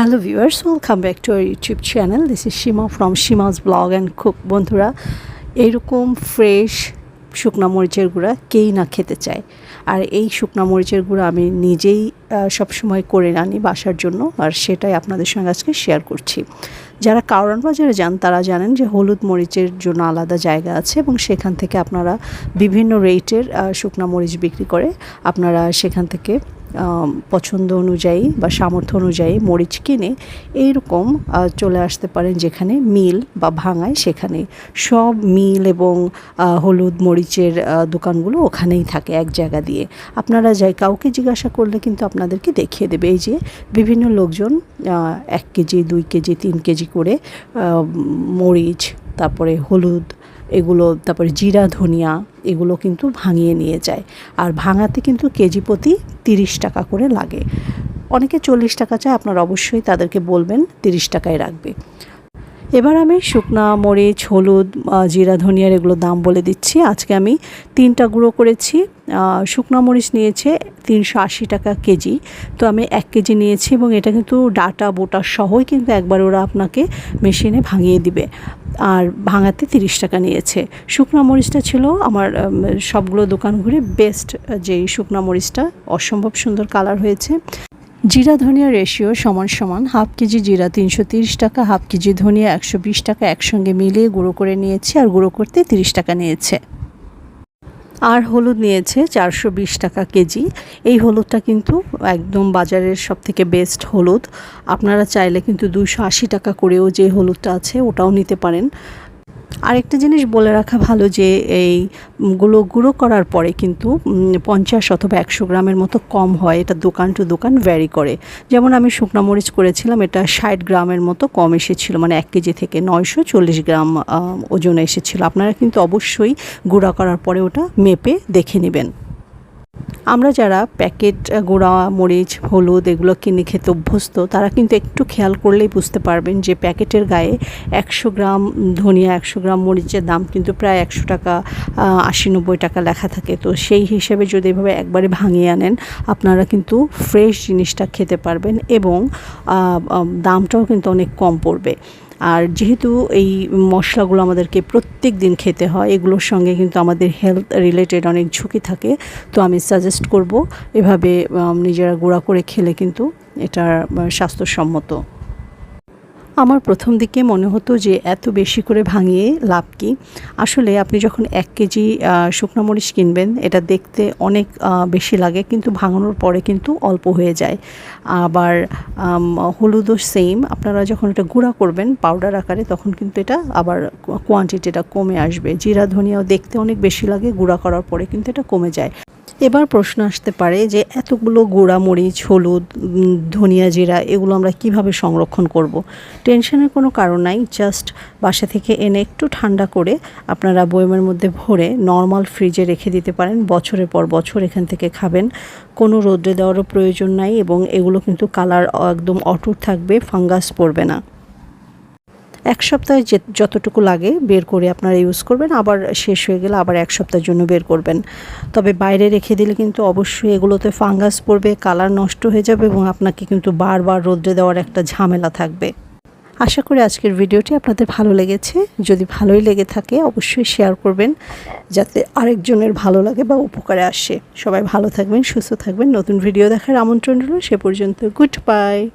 Hello viewers welcome back to our YouTube channel this is Seema from Seema's blog and cook বন্ধুরা এইরকম fresh শুকনা মরিচের গুঁড়া কেই না খেতে চায়। আর এই শুকনা মরিচের গুঁড়া আমি নিজেই সবসময় করে আনি বাসার জন্য, আর সেটাই আপনাদের সঙ্গে আজকে শেয়ার করছি। যারা কারণ বাজারে যান, তারা জানেন যে হলুদ মরিচের জন্য আলাদা জায়গা আছে এবং সেখান থেকে আপনারা বিভিন্ন রেটের শুকনা মরিচ বিক্রি করে আপনারা সেখান থেকে পছন্দ অনুযায়ী বা সামর্থ্য অনুযায়ী মরিচ কিনে এইরকম চলে আসতে পারেন যেখানে মিল বা ভাঙায় সেখানে। সব মিল এবং হলুদ মরিচের দোকানগুলো ওখানেই থাকে এক জায়গা দিয়ে। আপনারা যাই কাউকে জিজ্ঞাসা করলে কিন্তু আপনাদেরকে দেখিয়ে দেবে। এই যে বিভিন্ন লোকজন এক কেজি, দুই কেজি, তিন কেজি করে মরিচ, তারপরে হলুদ এগুলো, তারপরে জিরা, ধনিয়া, এগুলো কিন্তু ভাঙিয়ে নিয়ে যায়। আর ভাঙাতে কিন্তু কেজি প্রতি তিরিশ টাকা করে লাগে। অনেকে চল্লিশ টাকা চায়, আপনার অবশ্যই তাদেরকে বলবেন, তিরিশ টাকায় রাখবে। এবার আমি শুকনা মরিচ, হলুদ জিরা, ধনিয়ার এগুলো দাম বলে দিচ্ছি। আজকে আমি তিনটা গুঁড়ো করেছি। শুকনা মরিচ নিয়েছে তিনশো আশি টাকা কেজি। তো আমি এক কেজি নিয়েছি এবং এটা কিন্তু ডাটা বোটা সহই কিন্তু একবার ওরা আপনাকে মেশিনে ভাঙিয়ে দিবে। আর ভাঙাতে তিরিশ টাকা নিয়েছে। শুকনা মরিচটা ছিল আমার সবগুলো দোকান ঘুরে বেস্ট যেই শুকনা মরিচটা। অসম্ভব সুন্দর কালার হয়েছে। জিরা ধনিয়া রেশিও সমান সমান হাফ কেজি জিরা তিনশো তিরিশ টাকা, হাফ কেজি ধনিয়া একশো বিশ টাকা একসঙ্গে মিলিয়ে গুঁড়ো করে নিয়েছে আর গুঁড়ো করতে তিরিশ টাকা নিয়েছে। আর হলুদ নিয়েছে চারশো বিশ টাকা কেজি। এই হলুদটা কিন্তু একদম বাজারের সব থেকে বেস্ট হলুদ। আপনারা চাইলে কিন্তু দুশো আশি টাকা করেও যে হলুদটা আছে ওটাও নিতে পারেন। আরেকটা জিনিস বলে রাখা ভালো যে এইগুলো গুঁড়ো করার পরে কিন্তু পঞ্চাশ অথবা একশো গ্রামের মতো কম হয়। এটা দোকান টু দোকান ভ্যারি করে। যেমন আমি শুকনা মরিচ করেছিলাম, এটা ষাট গ্রামের মতো কম এসেছিল মানে এক কেজি থেকে নয়শো চল্লিশ গ্রাম ওজন এসেছিল। আপনারা কিন্তু অবশ্যই গুঁড়া করার পরে ওটা মেপে দেখে নেবেন। আমরা যারা প্যাকেট গুঁড়া, মরিচ, হলুদ এগুলো কিনে খেতে অভ্যস্ত, তারা কিন্তু একটু খেয়াল করলেই বুঝতে পারবেন যে প্যাকেটের গায়ে একশো গ্রাম ধনিয়া, একশো গ্রাম মরিচের দাম কিন্তু প্রায় একশো টাকা আশি নব্বই টাকা লেখা থাকে। তো সেই হিসেবে যদি এভাবে একবারে ভাঙিয়ে আনেন, আপনারা কিন্তু ফ্রেশ জিনিসটা খেতে পারবেন এবং দামটাও কিন্তু অনেক কম পড়বে। আর যেহেতু এই মশলাগুলো আমাদেরকে প্রত্যেক দিন খেতে হয়, এগুলোর সঙ্গে কিন্তু আমাদের হেলথ রিলেটেড অনেক ঝুঁকি থাকে। তো আমি সাজেস্ট করব এভাবে নিজেরা গুঁড়া করে খেলে কিন্তু এটা স্বাস্থ্যসম্মত। আমার প্রথম দিকে মনে হতো যে এত বেশি করে ভাঙিয়ে লাভ কি। আসলে আপনি যখন এক কেজি শুকনো মরিচ কিনবেন, এটা দেখতে অনেক বেশি লাগে, কিন্তু ভাঙানোর পরে কিন্তু অল্প হয়ে যায়। আবার হলুদও সেম আপনারা যখন এটা গুঁড়া করবেন পাউডার আকারে, তখন কিন্তু এটা আবার কোয়ান্টিটিটা কমে আসবে। জিরা, ধনিয়াও দেখতে অনেক বেশি লাগে, গুঁড়া করার পরে কিন্তু এটা কমে যায়। এবার প্রশ্ন আসতে পারে যে এতগুলো গুঁড়া মরিচ হলুদ ধনিয়া জিরা, এগুলো আমরা কীভাবে সংরক্ষণ করব। টেনশনের কোনো কারণ নাই জাস্ট বাসা থেকে এনে একটু ঠান্ডা করে আপনারা বয়মের মধ্যে ভরে নর্মাল ফ্রিজে রেখে দিতে পারেন। বছরের পর বছর এখান থেকে খাবেন। কোনো রোদ্রে দেওয়ারও প্রয়োজন নাই এবং এগুলো কিন্তু কালার একদম অটুট থাকবে ফাঙ্গাস পড়বে না। এক সপ্তাহে যে যতটুকু লাগে বের করে আপনারা ইউজ করবেন, আবার শেষ হয়ে গেলে আবার এক সপ্তাহের জন্য বের করবেন। তবে বাইরে রেখে দিলে কিন্তু অবশ্যই এগুলোতে ফাঙ্গাস পড়বে কালার নষ্ট হয়ে যাবে এবং আপনাকে কিন্তু বারবার রোদ্রে দেওয়ার একটা ঝামেলা থাকবে। আশা করি আজকের ভিডিওটি আপনাদের ভালো লেগেছে। যদি ভালোই লেগে থাকে অবশ্যই শেয়ার করবেন, যাতে আরেকজনের ভালো লাগে বা উপকারে আসে। সবাই ভালো থাকবেন, সুস্থ থাকবেন। নতুন ভিডিও দেখার আমন্ত্রণ রইল। সে পর্যন্ত গুড বাই।